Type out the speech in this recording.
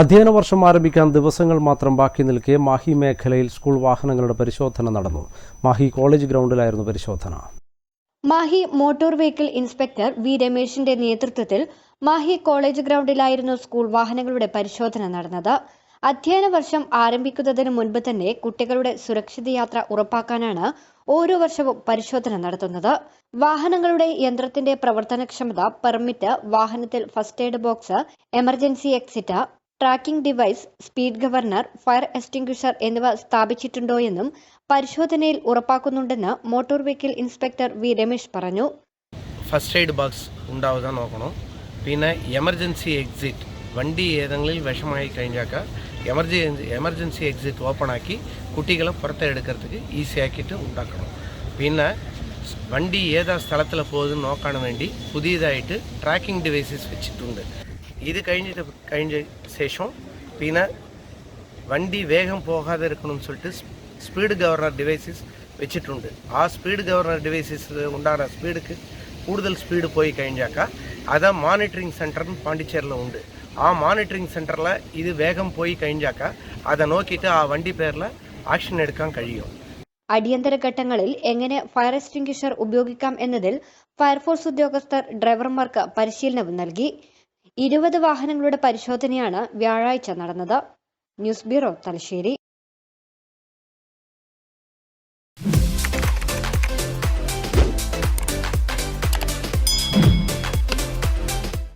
അധ്യയന വർഷം ആരംഭിക്കാൻ ദിവസങ്ങൾ മാത്രം ബാക്കി നിൽക്കെ മാഹി മേഖലയിൽ സ്കൂൾ വാഹനങ്ങളുടെ പരിശോധന നടന്നു. മാഹി കോളേജ് ഗ്രൗണ്ടിലായിരുന്നു പരിശോധന. Mahe motor vehicle inspector V രമേശിന്റെ നേതൃത്വത്തിൽ മാഹി കോളേജ് ഗ്രൗണ്ടിലായിരുന്നു സ്കൂൾ വാഹനങ്ങളുടെ പരിശോധന നടന്നത്. അധ്യയന വർഷം ആരംഭിക്കുന്നതിന് മുൻപ് തന്നെ കുട്ടികളുടെ സുരക്ഷിത യാത്ര ഉറപ്പാക്കാനാണ് ഓരോ വർഷവും പരിശോധന നടത്തുന്നത്. വാഹനങ്ങളുടെ യന്ത്രത്തിന്റെ പ്രവർത്തനക്ഷമത പെർമിറ്റ് വാഹനത്തിൽ first aid box emergency exit tracking device speed governor fire extinguisher എന്നിവ സ്ഥാപിച്ചിട്ടുണ്ടോയെന്നും പരിശോധനയിൽ ഉറപ്പാക്കുന്നുണ്ടെന്ന് motor vehicle inspector V Ramesh പറഞ്ഞു. ഫസ്റ്റ് എയ്ഡ് ബോക്സ് ഉണ്ടാവുക നോക്കണം. പിന്നെ എമർജൻസി എക്സിറ്റ് വണ്ടി ഏതെങ്കിലും വിഷമായി കഴിഞ്ഞാൽ എമർജൻസി എമർജൻസി എക്സിറ്റ് ഓപ്പൺ ആക്കി കുട്ടികളെ പുറത്തെടുക്കുക ഈസി ആക്കിയിട്ട് ഉണ്ടാക്കണം. പിന്നെ വണ്ടി ഏതാ സ്ഥലത്തിൽ പോകുന്നത് നോക്കാൻ വേണ്ടി പുതിയതായിട്ട് ട്രാക്കിംഗ് ഡിവൈസസ് വെച്ചിട്ടുണ്ട്. ഇത് കഴിഞ്ഞിട്ട് കഴിഞ്ഞ ശേഷം പിന്നെ വണ്ടി വേഗം പോകാതെ ഇരിക്കണമെന്ന് சொல்லிட்டு സ്പീഡ് ഗവർണർ ഡിവൈസസ് വെച്ചിട്ടുണ്ട്. ആ സ്പീഡ് ഗവർണർ ഡിവൈസസ് ഉണ്ടാകുന്ന സ്പീഡ്ക്ക് കൂടുതൽ സ്പീഡ് പോയി കഴിഞ്ഞാക്ക അത് മോണിറ്ററിംഗ് സെന്റർ പാണ്ടിച്ചേരിയിൽ ഉണ്ട്. ആ മോണിറ്ററിംഗ് സെന്ററിൽ ഇത് വേഗം പോയി കഴിഞ്ഞാക്ക അത് നോക്കിയിട്ട് ആ വണ്ടി പേരിൽ ആക്ഷൻ എടുക്കാൻ കഴിയും. അടിയന്തര ഘട്ടങ്ങളിൽ എങ്ങനെ ഫയർ എക്സ്റ്റിംഗ്വിഷർ ഉപയോഗിക്കാം എന്നതിൽ ഫയർഫോഴ്സ് ഉദ്യോഗസ്ഥർ ഡ്രൈവർമാർക്ക് പരിശീലനവും നൽകി. ഇരുപത് വാഹനങ്ങളുടെ പരിശോധനയാണ് വ്യാഴാഴ്ച നടന്നത്. News bureau Thalassery.